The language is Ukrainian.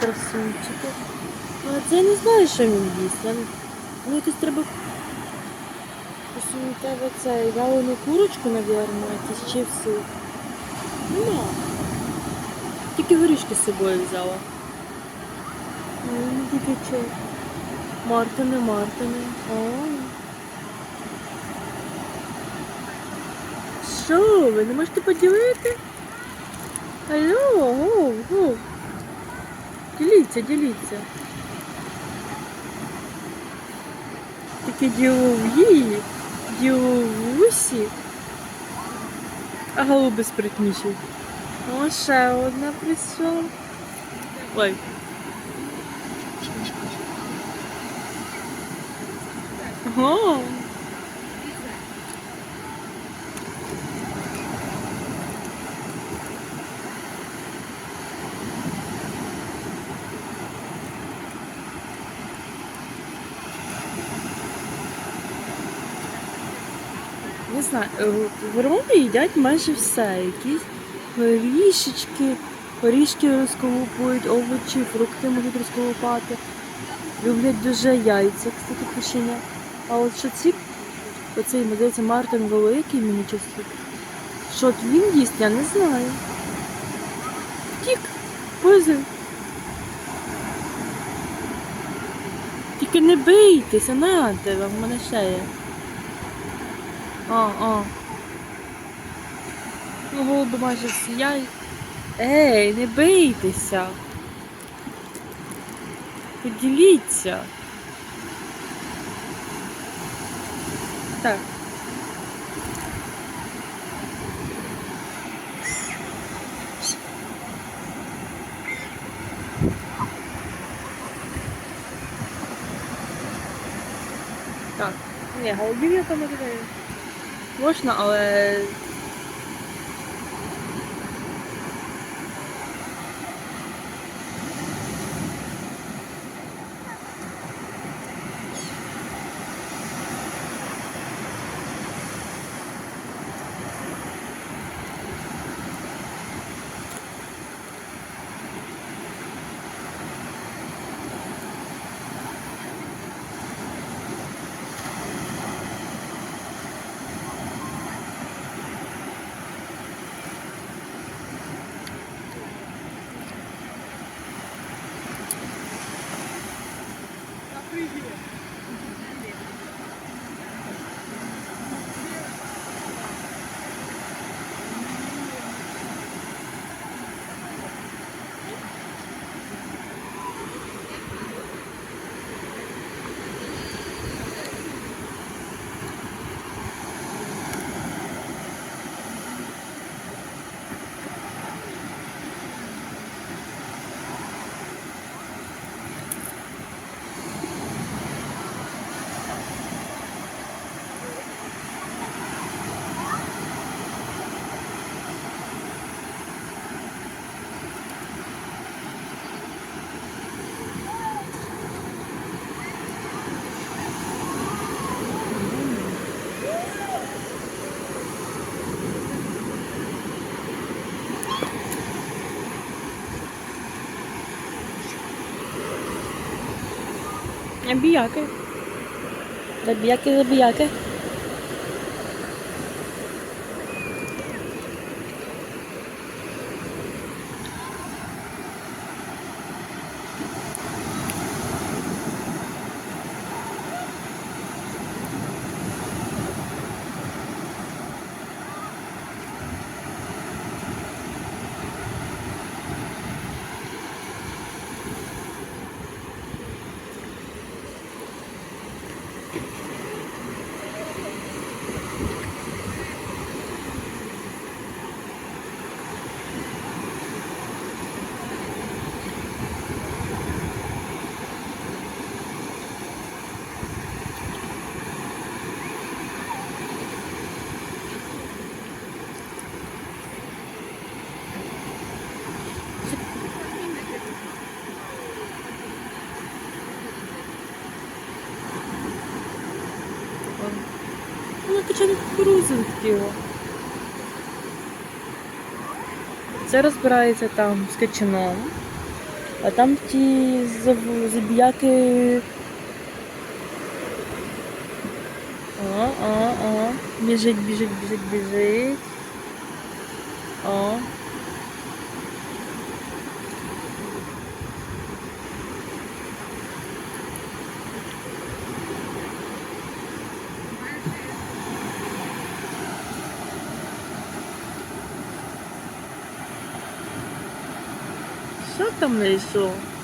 красунчики. А це я не знаю, що він їсть. Я... Ну якось треба. Тебе це вялену курочку, напевно, якісь чипси. Нема. Тільки горішки з собою взяла. Ну, не тільки чай. Мартини, Мартини. О. Що ви, не можете поділити? Алло, гоу, гоу. Діліться, діліться. Такі ділові, діловусі. А голуби спритніші. О, ще одна прийшла. Ой. Ого. Не знаю, е, в Ромі їдять майже все. Якісь горішечки, горішки розколупують, овочі, фрукти можуть розколупати. Люблять дуже яйця, кстати, печення. А от що ці, оцей, мені здається, Мартин великий мені часу. Що він їсть, я не знаю. Тік, позив. Тільки не бийтеся, нате вам, в мене ще є. А, а. Ну, голуби майже сіяй. Ей, не бийтеся. Поділіться. Так. Так. Ні, голубів я там не даю. głośno, ale але. Забіяки. Забіяки, забіяки. Вона качане кукурудзи хотіла. Це розбирається там з качаном. А там ті забіяки. О, о, о. Біжить, біжить, біжить, біжить. О. 都没说。